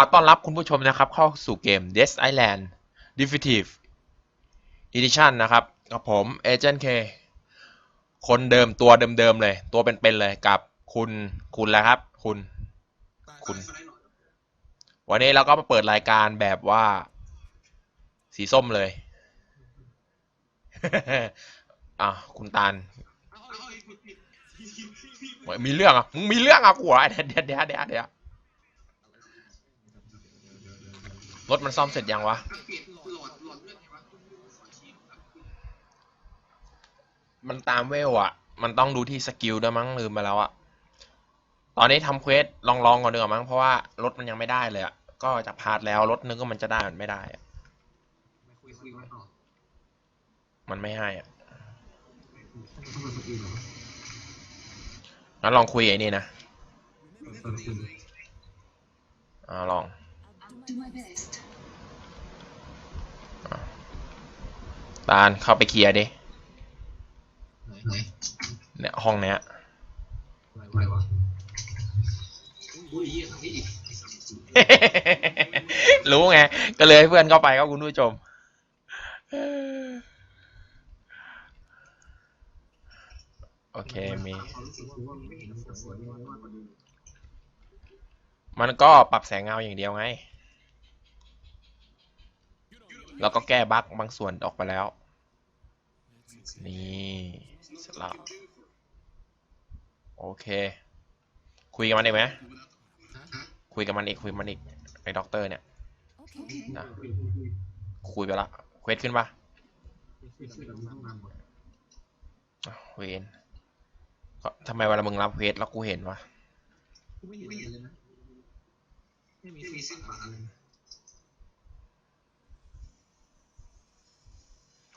อกล่าวต้อนรับคุณผู้ชมนะครับ เข้าสู่เกม Death Island Definitive Edition นะครับกับผม Agent K คนเดิมตัวเดิมๆเลย ตัวเป็นๆเลยกับคุณคุณแล้วครับ คุณ คุณ วันนี้เราก็มาเปิดรายการแบบว่า สีส้มเลย อะคุณตาลโอ้ยมีเรื่องอะมึงมีเรื่องอะกูเหรอเดี๋ยวเดี๋ยวเดี๋ยวเดี๋ยว รถมันซ่อมเสร็จยังวะ มันตามเวลอะมันต้องดูที่สกิลด้วยมั้งลืมไปแล้วอะตอนนี้ทำเควสลองๆก่อนดีกว่ามั้งเพราะว่ารถมันยังไม่ได้เลยอะก็จากพาร์ทแล้วรถนึกว่ามันจะได้มันไม่ได้อะมันไม่ให้อะงั้นลองคุยไอ้นี่นะอ่าลอง Do my best. ตาลเข้าไปเคลียร์ดิไหนเนี่ยห้องเนี้ยอะไรวะอุ้ยเยี่ยทางนี้อีกรู้ไง ก็เลยให้เพื่อนเข้าไปครับคุณผู้ชม โอเคมีความรู้สึกว่ามันไม่เห็นมันสวยมากกว่าเดิมมันก็ปรับแสงเงาอย่างเดียวไง แล้วก็แก้บั๊กบางส่วนออกไปแล้ว นี่เสร็จแล้วโอเค คุยกับมันอีกไหมฮะคุยกับมันอีกคุยกับมันอีกไอ้ด็อกเตอร์เนี่ย Okay. นะคุยไปละเควสขึ้นปะคุยคุยกับน้ำมันหมดอ้าวเวนก็ทำไมเวลามึงรับเควสแล้วกูเห็นวะไม่เห็นเลยนะไม่มีเส้นฝาเลย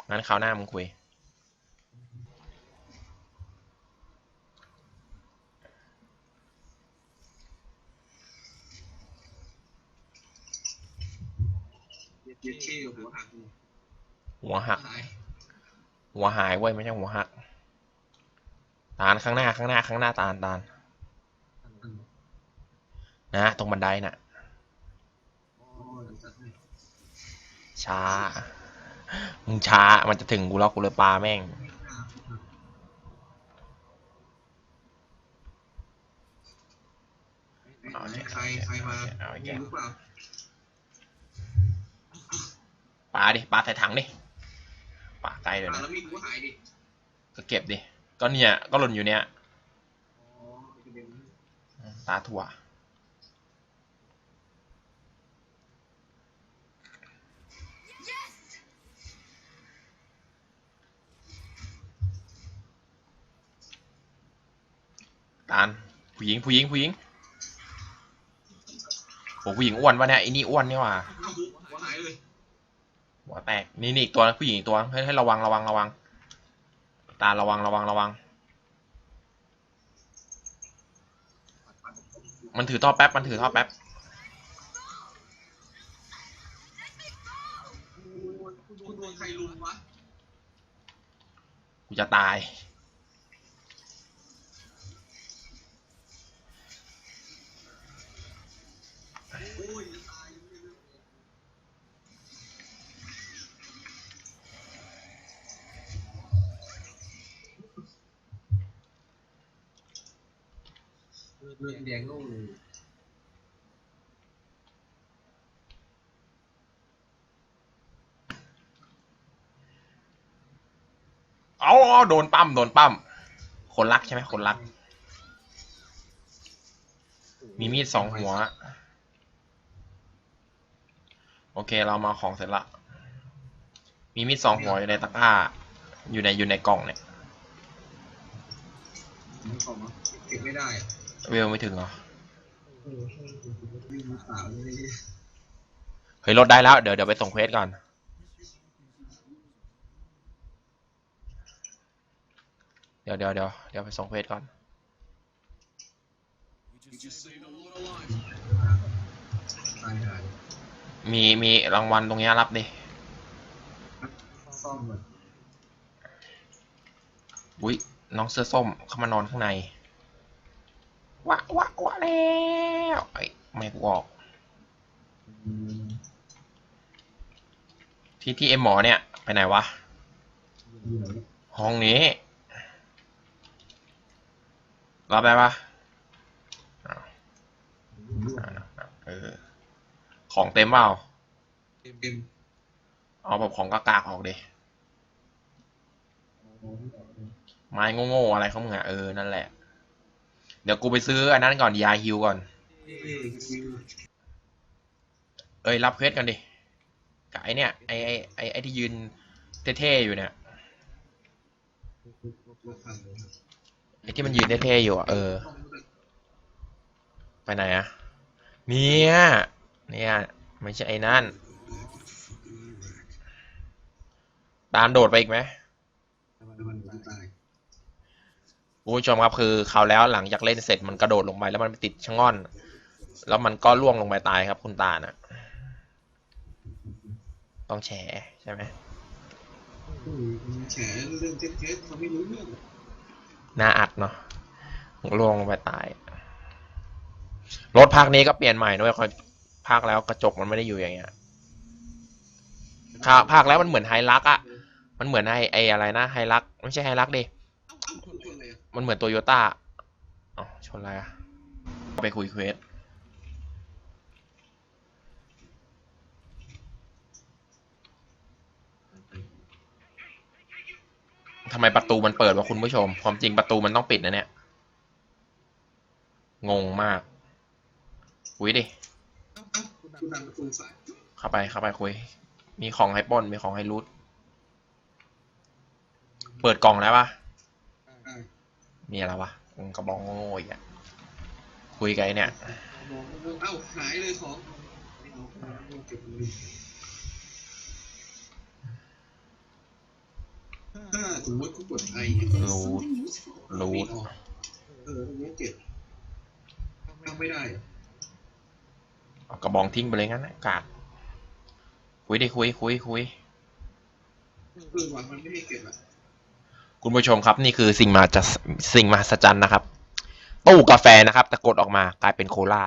งั้นคราวหน้ามึงคุย เย็ดเช่หัวหัก หัวหักหายหัวหายเว้ยไม่ใช่หัวหัก ตาลข้างหน้าข้างหน้าข้างหน้าตาลตาลนะ ตรงบันไดน่ะอ๋อเดี๋ยวจัดให้ช้า มึงช้า มันจะถึงกูแล้วกูเลยปาแม่ง ใครใครมาเอาอีกมีแล้วหรือเปล่าปาดิปาใส่ถังดิ ปาไกลเลยอ่านะแล้วมีหัวหายดิก็เก็บดิก็เนี่ยก็หล่นอยู่เนี่ยอ๋อเป็นเด็กตาถั่วตาลผู้หญิงผู้หญิงผู้หญิงโหผู้หญิงอ้วนปะเนี่ยไอ้นี่อ้วนนี่หว่าเอา หัวแตกนี่นี่อีกตัวผู้หญิงอีกตัวให้ให้ระวังระวังระวัง ตาระวังระวังระวัง มันถือท่อแป๊บมันถือท่อแป๊บคุณโดนใครลุมวะกูจะตาย เลือดแดงโล่เลยเอาโดนปั้มโดนปั้มคนรักใช่ไหมคนรัก มีมีดสองหัว โอเคเรามาของเสร็จละ มีมีดสองหัวอยู่ในตะกร้า อยู่ในอยู่ในกล่องเนี่ยมันของเก็บไม่ได้ เวลไม่ถึงเหรอ เฮ้ยลดได้แล้ว เดี๋ยวเดี๋ยวไปส่งเควสก่อน เดี๋ยวเดี๋ยวเดี๋ยวเดี๋ยวไปส่งเควสก่อน มีมีรางวัลตรงนี้รับดิอุ้ยน้องเสื้อส้มเข้ามานอนข้างใน วะวะวะแล้วไอ้ไม่กูออกที่ที่เอ็มหมอเนี่ย ไปไหนวะ ห้องนี้ รับได้ปะเออ ของเต็มเปล่าเอ็มเอาแบบของกากๆออกดิไม้โง่ๆอะไรเขามึงอะเออ นั่นแหละ เดี๋ยวกูไปซื้ออันนั้นก่อนยาฮิวก่อน เอ้ยรับเควสกันดิกับไอเนี่ยไอไอไอไอที่ยืนเท่ๆอยู่เนี่ยไอที่มันยืนเท่ๆอยู่อะเออ ไปไหนอะเนี่ยเนี่ยไม่ใช่ไอ้นั่น ตามโดดไปอีกไหม คุณผู้ชมครับคือคราวแล้วหลังจากเล่นเสร็จมันกระโดดลงไปแล้วมันไปติดชะง่อน แล้วมันก็ล่วงลงไปตายครับ คุณตาน่ะ ต้องแฉใช่ไหมอืมแฉเรื่องเท็จเท็จเขาไม่รู้เรื่องหน้าอัดเนาะล่วงลงไปตาย รถภาคนี้ก็เปลี่ยนใหม่ด้วยเขาภาคแล้วกระจกมันไม่ได้อยู่อย่างเงี้ยภาคภาคแล้วมันเหมือนไฮลักอะมันเหมือนไอไออะไรนะไฮลัก ไม่ใช่ไฮลักดิ มันเหมือนโตโยต้าอ๋อชนอะไรอะไปคุยเควสทำไมประตูมันเปิดวะคุณผู้ชม ความจริงประตูมันต้องปิดนะเนี่ย งงมากคุยดิ เข้าไปเข้าไปคุย มีของให้ป้นมีของให้รูทเปิดกล่องแล้วปะ มีอะไรวะอืมกระบองโง่ๆอีกอะคุยกันไอ้เนี่ยมองเอ้าหายเลยของไม่เอาเอาเก็บเลยถ้าสมมติกูกดไอเนี่ยรูท Something useful. รูไม่ทออกเออตรงนี้เก็บทำไม่ได้อะเอากระบองทิ้งไปเลยงั้นนะกาดคุยดิคุยคุยคุยเออวันมันไม่ให้เก็บอะ คุณผู้ชมครับ นี่คือสิ่งมาจะสิ่งมหัศจรรย์นะครับ ตู้กาแฟนะครับ แต่กดออกมากลายเป็นโคลา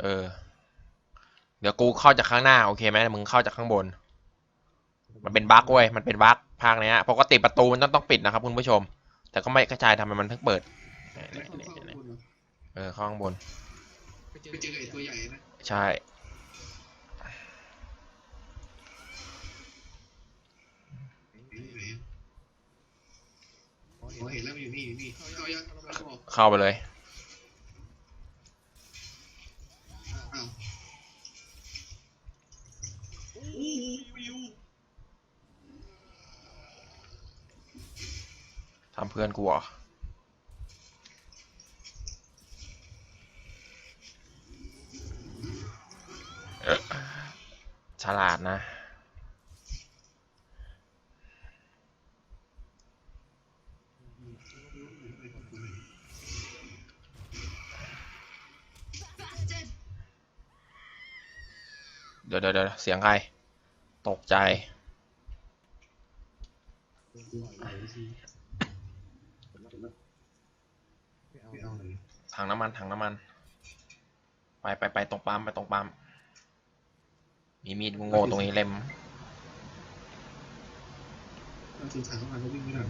เออ เดี๋ยวกูเข้าจากข้างหน้า โอเคไหมมึงเข้าจากข้างบน มันเป็นบั๊กเว้ย มันเป็นบั๊กภาคเนี้ยปกติประตูมันต้องต้องปิดนะครับคุณผู้ชม แต่ก็ไม่กระจายทำไมมันเพิ่งเปิด เนี่ยเนี่ยเนี่ยเนี่ยเออเข้าข้างบน ไปเจอไอ้ตัวใหญ่นะใช่ไหนอ๋อเห็นแล้วมันอยู่นี่อยู่นี่เอายังเอาบอกเข้าไปเลย อ้าวโอ้วิวทำเพื่อนกูเหรอเอ๊ะ ฉลาดนะเดี๋ยวเดี๋ยวเดี๋ยวเสียงใคร ตกใจไม่เอาเลยถังน้ำมัน ถังน้ำมัน ไปไปไปตรงปั๊มไปตรงปั๊ม มีมีดโง่ๆตรงนี้เล่มเอาถึงถังน้ำมันก็วิ่งไม่ทัน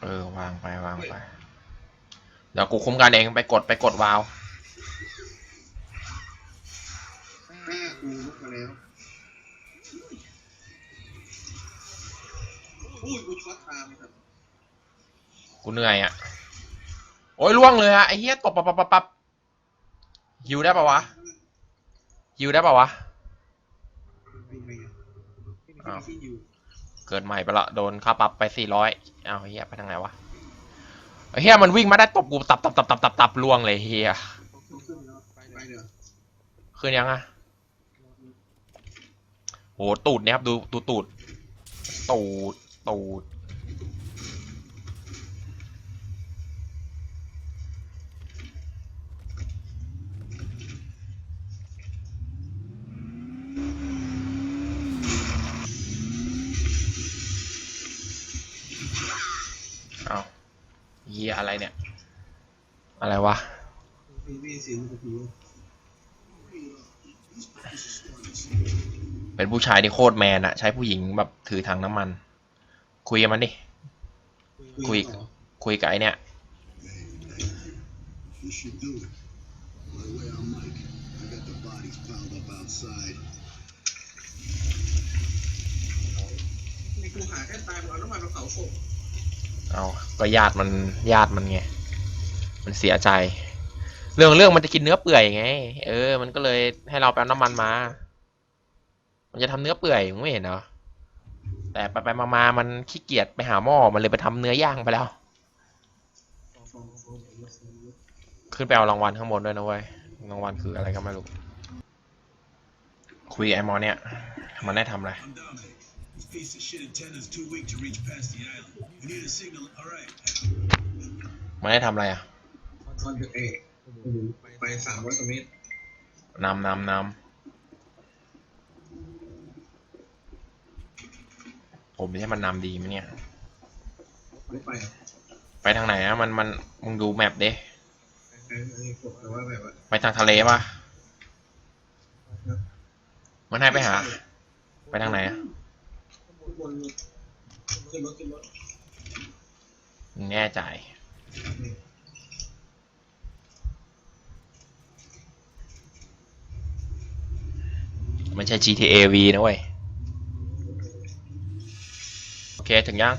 เออวางไปวางไป เดี๋ยวกูคุ้มกันเองไปกดไปกดวาล์วถ้ากูลุกมาแล้วอุ้ยกูช็อตตามครับกูเหนื่อยอะ โอ้ยล่วงเลยอะไอ้เหี้ยตบปับปับปับปับฮิวได้ปะวะ ฮิวได้ปะวะ วิ่งไปไงอ้าว ที่อยู่เกิดใหม่ไปละโดนค่าปรับไปสี่ร้อยอ้าวเฮียไปทางไหนวะไอ้เฮียมันวิ่งมาได้ตบกูตับตับตับตับตับตับล่วงเลยเฮียต้องขึ้นแล้วไปเดี๋ยวขึ้นยังอะโหตูดเนี่ยครับดูดูตูด ตูดตูด เฮียอะไรเนี่ย อะไรวะมีมีเสียงกับผีเป็นผู้ชายที่โคตรแมนอะใช้ผู้หญิงแบบถือถังน้ำมัน คุยกับมันดิ คุยต่อคุยกับไอเนี่ย You should do it. By the way, I'm Mike. I got the bodies piled up outside. ในกูหาแค่ตายเอาน้ำมันมาเผาศพเอาก็ญาติมันญาติมันไง มันเสียใจ เรื่องเรื่องมันจะกินเนื้อเปื่อยไง เออ มันก็เลยให้เราไปเอาน้ำมันมา มันจะทำเนื้อเปื่อยมึงไม่เห็นเหรอ แต่ไปไปมามามันขี้เกียจไปหาหม้อ มันเลยไปทำเนื้อย่างไปแล้ว ขึ้นไปเอารางวัลข้างบนด้วยนะเว้ย รางวัลคืออะไรก็ไม่รู้ คุยไอ้หมอเนี่ย มันได้ทำอะไร piece of shit antenna's too weak to reach past the island. We need a signal. All right. มันได้ทำอะไรอะ ตอนเอกไปสามร้อยกว่าเมตรนำนำนำผมใช่มันนำดีไหมเนี่ย ไม่ไปอะไปทางไหนอะมันมันมึงดูแมปดิไอ้ไอ้กดแต่ว่าแบบว่าไปทางทะเลปะมันให้ไปหา ไปทางไหนอะข้างบนขึ้นรถขึ้นรถมึงแน่ใจ มันใช่ GTA V นะเว้ย โอเค ถึงยัง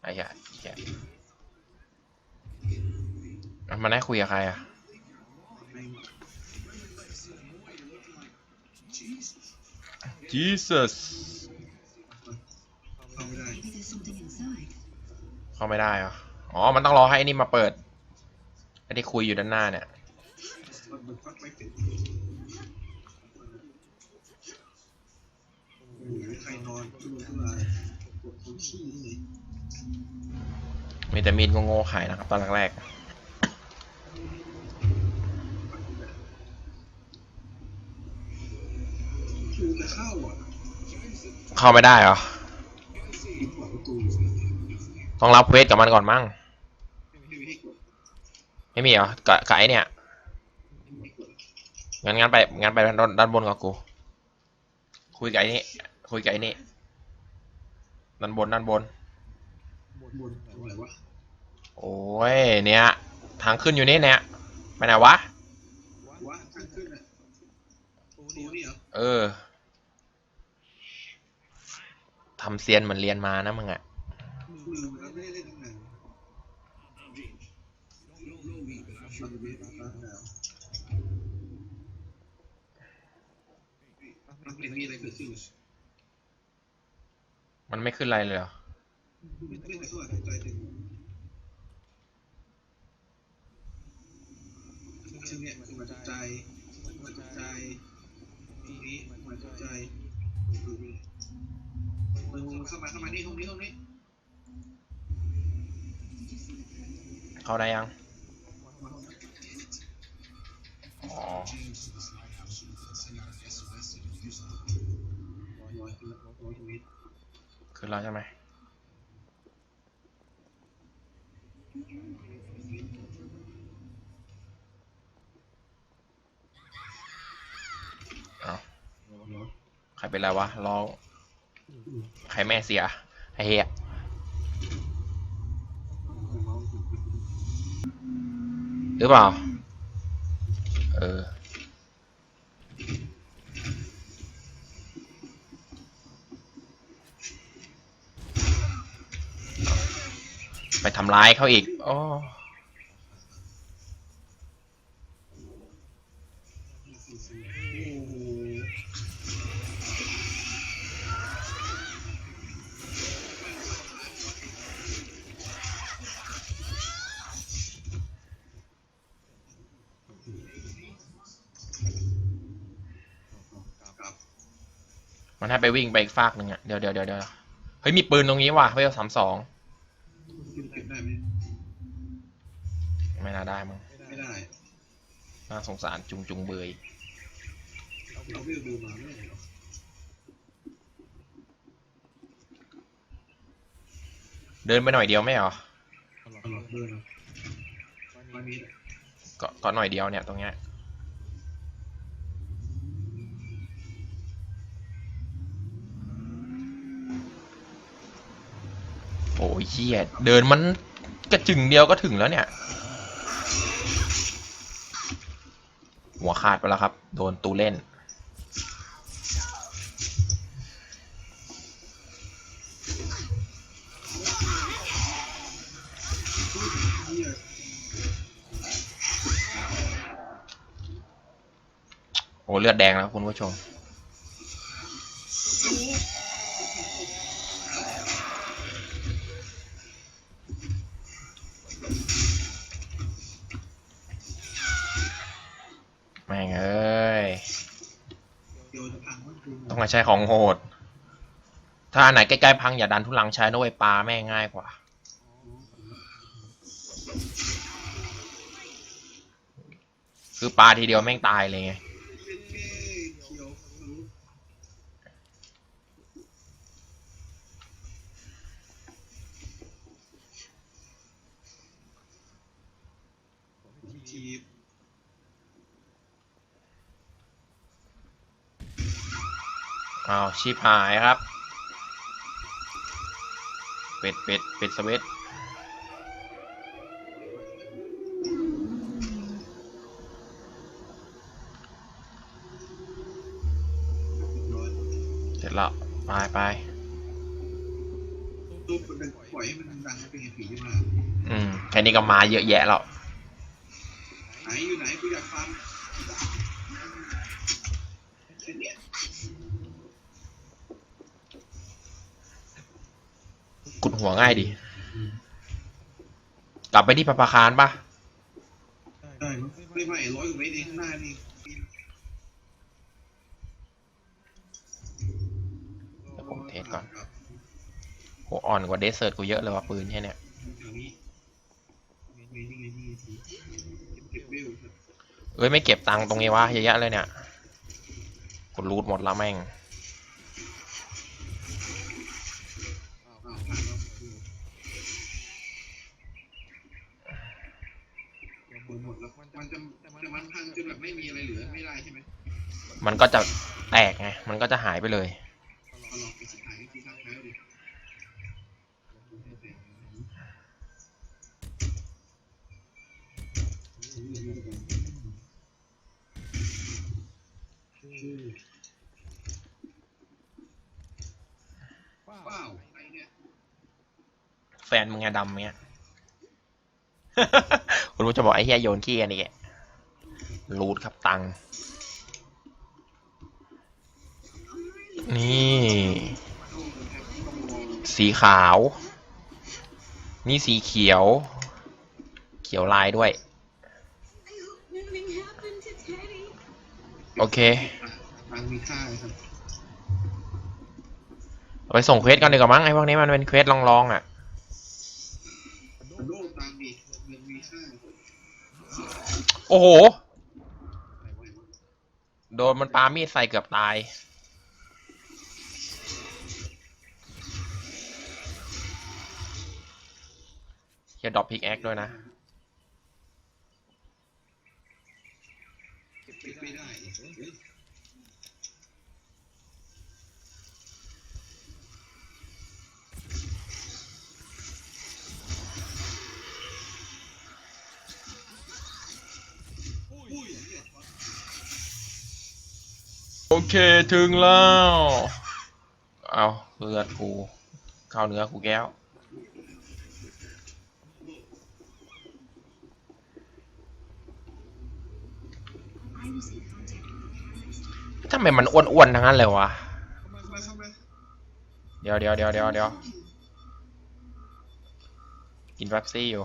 ไอ้เหี้ยไอ้เหี้ยอะมันได้คุยกับใครอะ Jesus เข้าไม่ได้ Maybe there's something inside. เข้าไม่ได้เหรอ อ๋อ มันต้องรอให้ไอ้นี่มาเปิดไอ้ที่คุยอยู่ด้านหน้าเนี่ย มันมันฟักไม่ติดโอ้ย ใครนอนทุรนทุรายปวดคนขี้นี่มีแต่มีดโง่ๆขายนะครับ ตอนแรกคือจะเข้าอะเข้าไม่ได้เหรอ ปิดเปิดประตูต้องรับเวสกับมันก่อนมั้ง ไม่มีให้กดไม่มีเหรอกับกับไอเนี่ย ไม่ให้กดงั้นงั้นไปงั้นไปด้านด้านบนกับกู คุยกับไอ้นี่ คุยกับไอ้นี่ด้านบนด้านบน บนบนอะไรวะโอ้ยเนี่ย ทางขึ้นอยู่นี่เนี่ยไปไหนวะวะทางขึ้นอะตูนี่เหรอเออทำเซียนเหมือนเรียนมานะมึงอะลืมแล้วไม่ได้เล่นตั้งนานชอบเล่นตั้งนานมันเป็นมีอะไรเกิดขึ้นมัน ไม่ขึ้นอะไรเลยเหรอไม่ไม่ไม่เข้าใจถึงซึ่งเนี่ยมันมาจากใจมาจากใจนี้มาจากใจมึงเข้ามาเข้ามานี่ห้องนี้ห้องนี้เข้าได้ยังอ๋อร้อยร้อยเมต รขึ้นแล้วใช่ไหมเอาใครเป็นไรวะร้องใครแม่เสีย ไอ้เหี้ยหรือเปล่า เออำร้ายเขาอีกโอ้มันให้ไปวิ่งไปอีกฟากหนึ่งอะเดี๋ยวเดี๋ยวเดี๋ยวเดี๋ยวเฮ้ยมีปืนตรงนี้ว่ะเวลสามสองขึ้นเก็บ ได้ไหมไม่น่าได้มั้งไม่ได้น่าสงสารจุงจุงเบยเราวิวดูมาไม่ได้หรอเดินไปหน่อยเดียวไม่เหรอตลอดเดินนะวันนี้ก็ก็หน่อยเดียวเนี่ยตรงเนี้ยโอ้ยเหี้ยเดินมัน กระจึงเดียวก็ถึงแล้วเนี่ย หัวขาดไปแล้วครับ โดนตูเล่น โอ้เลือดแดงแล้วคุณผู้ชม ใช้ของโหด ถ้าไหนใกล้ๆพังอย่าดันทุลังใช้นะเว้ยปลาแม่งง่ายกว่า คือปลาทีเดียวแม่งตายเลยไง ชีพหายครับเป็ดเป็ดเป็ดสวิตช์ร้อยเสร็จแล้วไปไปตู้มันดังปล่อยให้มันดังเป็นผีขึ้นมาอืมแค่นี้ก็มาเยอะแยะแล้วไหนอยู่ไหนกูอยากฟังแค่เนี้ย กุด หัวง่ายดี กลับไปที่ปะปาคารปะได้มั้งไม่ไม่ร้อยกว่าเมตรเองข้างหน้านี่เดี๋ยวผมเทสก่อนโหอ่อนกว่าเดสเซิร์ตกูเยอะเลยว่ะปืนแค่เนี้ยแถวนี้นี่ไงนี่ไงนี่ไงทีเก็บเวลครับเอ้ย ไม่เก็บตังค์ตรงนี้วะเยอะแยะเลยเนี่ยกูรูดหมดแล้วแม่ง มดหมดแล้วมันจะแต่มันพังจนแบบไม่มีอะไรเหลือไม่ได้ใช่ไหมมันก็จะแตกไง มันก็จะหายไปเลย เอาลองไปสุดท้ายที่ทางท้ายดูว้าวไอ้เนี่ยแฟนมึงไงดำเงี้ย คุณรู้จะบอกไอ้เฮียโยนขี้อันนี้แกรูดครับตังค์นี่ สีขาว นี่สีเขียว เขียวลายด้วย โอเคไปส่งเควสกันดีกว่ามั้งไอ้พวกนี้มันเป็นเควสลองๆอะ โลกตังมีเงินมีค่า โอ้โห โดนมันปามีดใส่เกือบตายเฮียดรอปพิกแอคด้วยนะ เก็บไม่ได้ โอเคถึงแล้ว เอาเลือดกูเข้าเนื้อกูแก้ว ทำไมมันอ้วนๆทั้งนั้นเลยวะ เดี๋ยวเดี๋ยวเดี๋ยวเดี๋ยวเดี๋ยวกินแป๊บซี่อยู่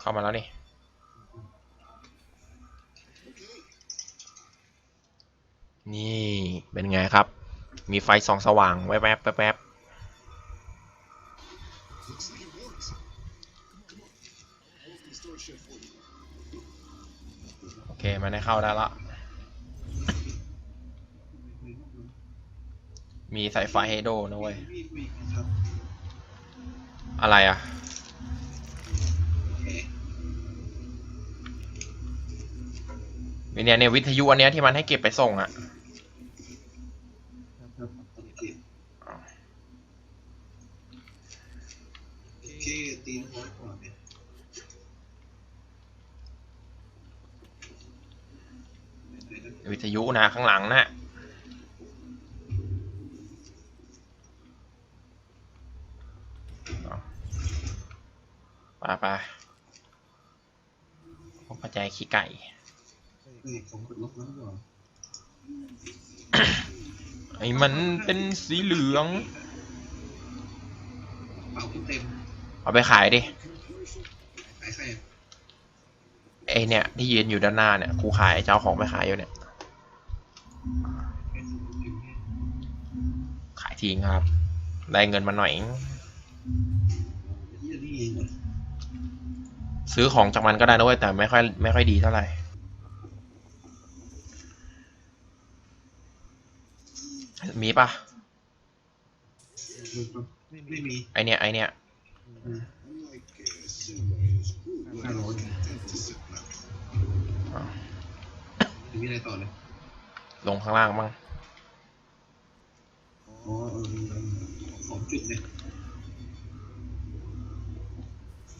เข้ามาแล้วนี่นี่เป็นไงครับ มีไฟสองสว่างแวบๆแวบๆโอเค มันได้เข้าได้ละ มีสายไฟให้โดนะเว้ย อะไรอะ เนี่ยเนี่ยวิทยุอันเนี้ยที่มันให้เก็บไปส่งอะที่ตีนหัวก่อนเนี่ยวิทยุนะข้างหลังนะ่ะปไปพวกปัจจัยขี้ไก่ นี่ผมกด ลบแล้วก่อนไอ้มันเป็นสีเหลือง เป่าขึ้นเต็มเอาไปขายดิขายใครอะไอเนี่ยที่ยืนอยู่ด้านหน้าเนี่ยกูขายเจ้าของไปขายอยู่เนี่ยเป็นอยู่เนี่ยขายทิ้งครับ ได้เงินมาหน่อย ที่นี่เองเหรอซื้อของจากมันก็ได้นะเว้ยแต่ไม่ค่อยไม่ค่อยดีเท่าไหร่ มีปะไม่มีไอเนี่ยไอเนี่ยอืม Unlike uh, Silver's group, I don't know. tend to sit back. หรือมีอะไรต่อเลย ลงข้างล่างบ้างอ๋อเออสองจุดเนี่ย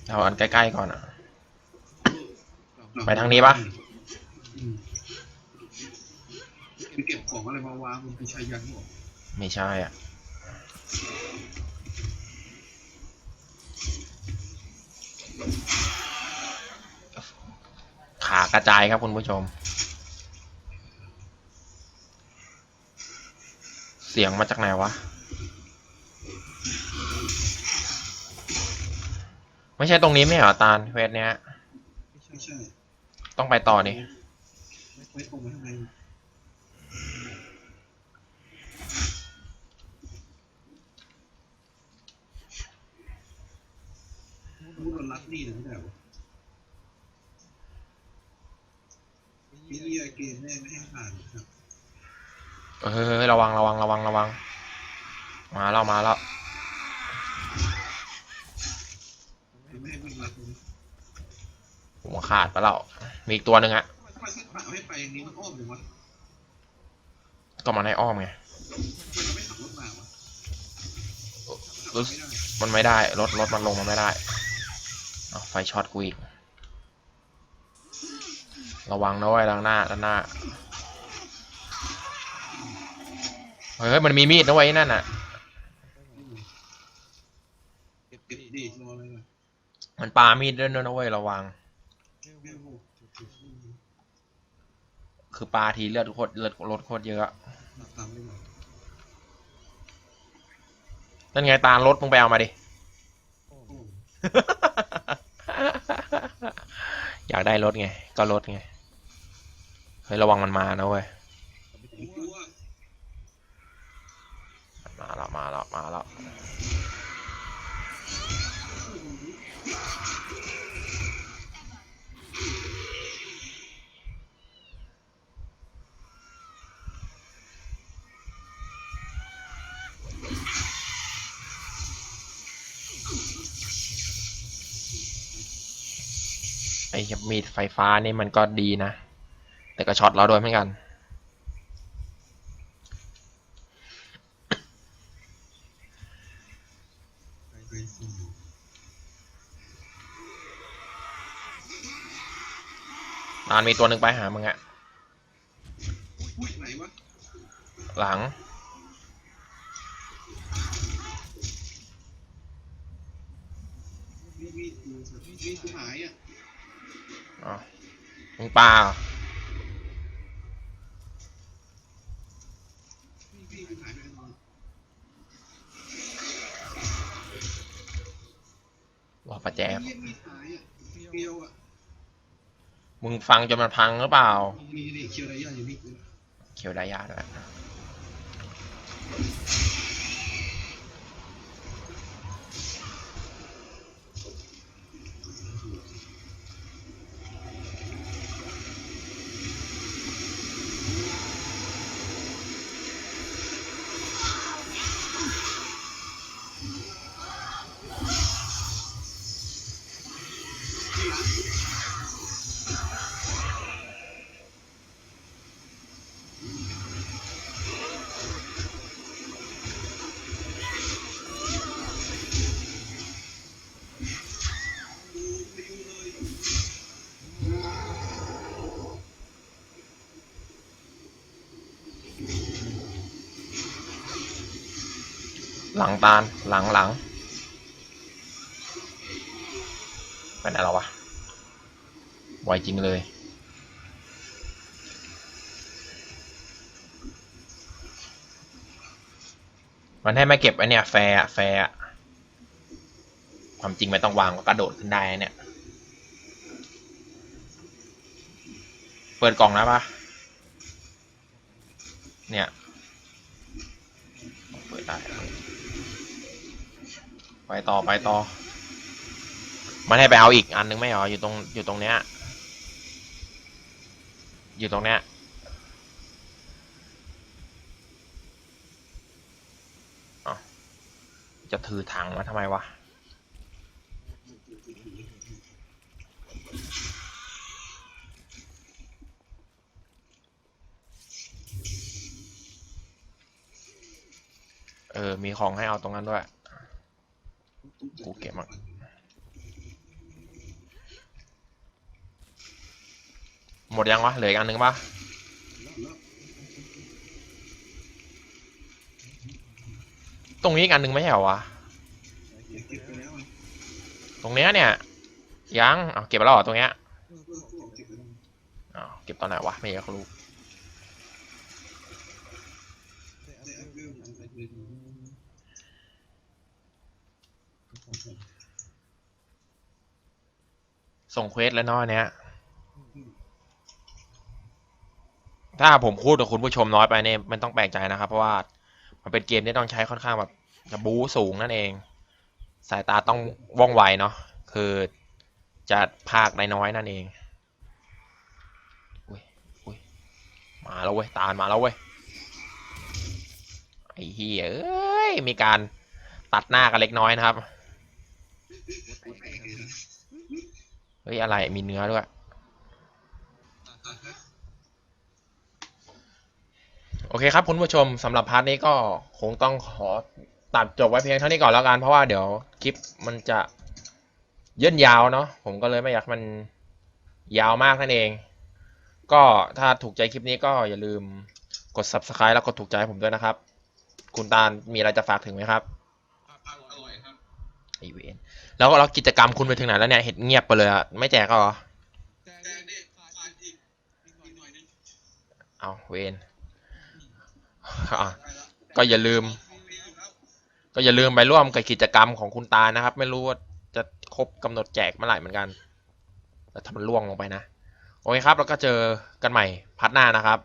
เอาอันใกล้ๆก่อนอะ ไปทางนี้ปะอืมไป เก็บของอะไรมาวางมันเป็นชายยังหรอไม่ใช่อะ ขากระจายครับคุณผู้ชม เสียงมาจากไหนวะ ไม่ใช่ตรงนี้ไม่เหรอตาลเวทเนี้ย ไม่ใช่ ต้องไปต่อดิไว้ตรงไว้ทำไม พูดเรารัดนี่นะไม่ได้หรอวิทยาเกมแม่ไม่ให้ผ่านครับเฮ้ยระวังระวังระวังระวัง มาแล้วมาแล้วไม่ให้วิ่งรัดเลยหัวขาดไปแล้ว มีอีกตัวหนึ่งอะทำไมถ้าผ่าให้ไปอย่างนี้มันอ้อมเลยวะ ก็มาในอ้อมไงมันไม่ขับรถมาวะรู้สึกไม่ได้มันไม่ได้ รถ รถ มันลงมันไม่ได้เอาไฟช็อตกูอีก ระวังนะเว้ยด้านหน้าด้านหน้า เฮ้ย มันมีมีดนะเว้ยนั่นั่นอะ มันปามีดด้วยนะเว้ยระวัง แม่โง่ คือปาทีเลือดโคตรเลือดรถโคตรเยอะตามไม่ไหวนั่นไงตาลรถมึงไปเอามาดิโอ้อยากได้รถไง ก็รถไง เฮ้ยระวังมันมานะเว้ยไม่กลัวมาแล้วมาแล้วมาแล้ว มีดไฟฟ้านี่มันก็ดีนะ แต่ก็ช็อตเราด้วยเหมือนกันไปสิตานมีตัวหนึ่งไปหามึงอะหลังมีมีดอยู่มีหายอะ อ๋อมึงปลาเหรอมีดกูหายไปไหนว่าประแจเยี่ยมีดหายอะเกลียวอะมึงฟังจนมันพังหรือเปล่ามีนี่เคียวไรย่าอยู่นี่เขียวได้ยาด้วย หลังตาลหลังหลังไปไหนแล้ววะไวจริงเลยมันให้มาเก็บไอเนี่ยแฟร์อะแฟร์อะความจริงไม่ต้องวางก็กระโดดขึ้นได้เนี่ย เปิดกล่องนะปะเนี่ย เปิดได้ ไปต่อไปต่อ มันให้ไปเอาอีกอันนึงไม่เหรออยู่ตรงอยู่ตรงเนี้ย อยู่ตรงเนี้ยจะถือถังมาทำไมวะเออ มีของให้เอาตรงนั้นด้วย กูเก็บมาหมดยังวะ เหลืออีกอันหนึ่งปะตรงนี้อีกอันหนึ่งไม่ใช่เหรอวะ ตรงเนี้ยเนี่ย ยัง เอาเก็บไปแล้วเหรอตรงเนี้ยเอาเก็บตอนไหนวะ ไม่อยากรู้ แต่เอาเรื่องอะไรเป็น ส่งเควสแล้วเนาะอันเนี้ย ถ้าผมพูดกับคุณผู้ชมน้อยไปเนี่ยไม่ต้องแปลกใจนะครับ เพราะว่ามันเป็นเกมที่ต้องใช้ค่อนข้างแบบบูสูงนั่นเอง สายตาต้องว่องไวเนาะคือจะภาคน้อยนั่นเองอุ้ยอุ้ยมาแล้วเว้ยตาลมาแล้วเว้ยไอ้เหี้ยเอ้ยมีการตัดหน้ากันเล็กน้อยนะครับ เฮ้ยอะไรมีเนื้อด้วยโอเคครับคุณผู้ชมสำหรับพาร์ทนี้ก็คงต้องขอตัดจบไว้เพียงเท่านี้ก่อนแล้วกันเพราะว่าเดี๋ยวคลิปมันจะย่นยาวเนาะผมก็เลยไม่อยากมันยาวมากนั่นเอง ก็ถ้าถูกใจคลิปนี้ก็อย่าลืมกด subscribe แล้วกดถูกใจใผมด้วยนะครับ คุณตาลมีอะไรจะฝากถึงไหมครับ อร่อยครับ ไอเวน แล้วก็แล้วกิจกรรมคุณไปถึงไหนแล้วเนี่ยเห็นเงียบไปเลยอะไม่แจกก็เหรอเอาเวนก็อย่าลืม ก็อย่าลืมไปร่วมกับกิจกรรมของคุณตานะครับ ไม่รู้ว่าจะครบกำหนดแจกเมื่อไหร่เหมือนกันแต่ถ้ามันล่วงลงไปนะ โอเคครับ แล้วก็เจอกันใหม่พัดหน้านะครับ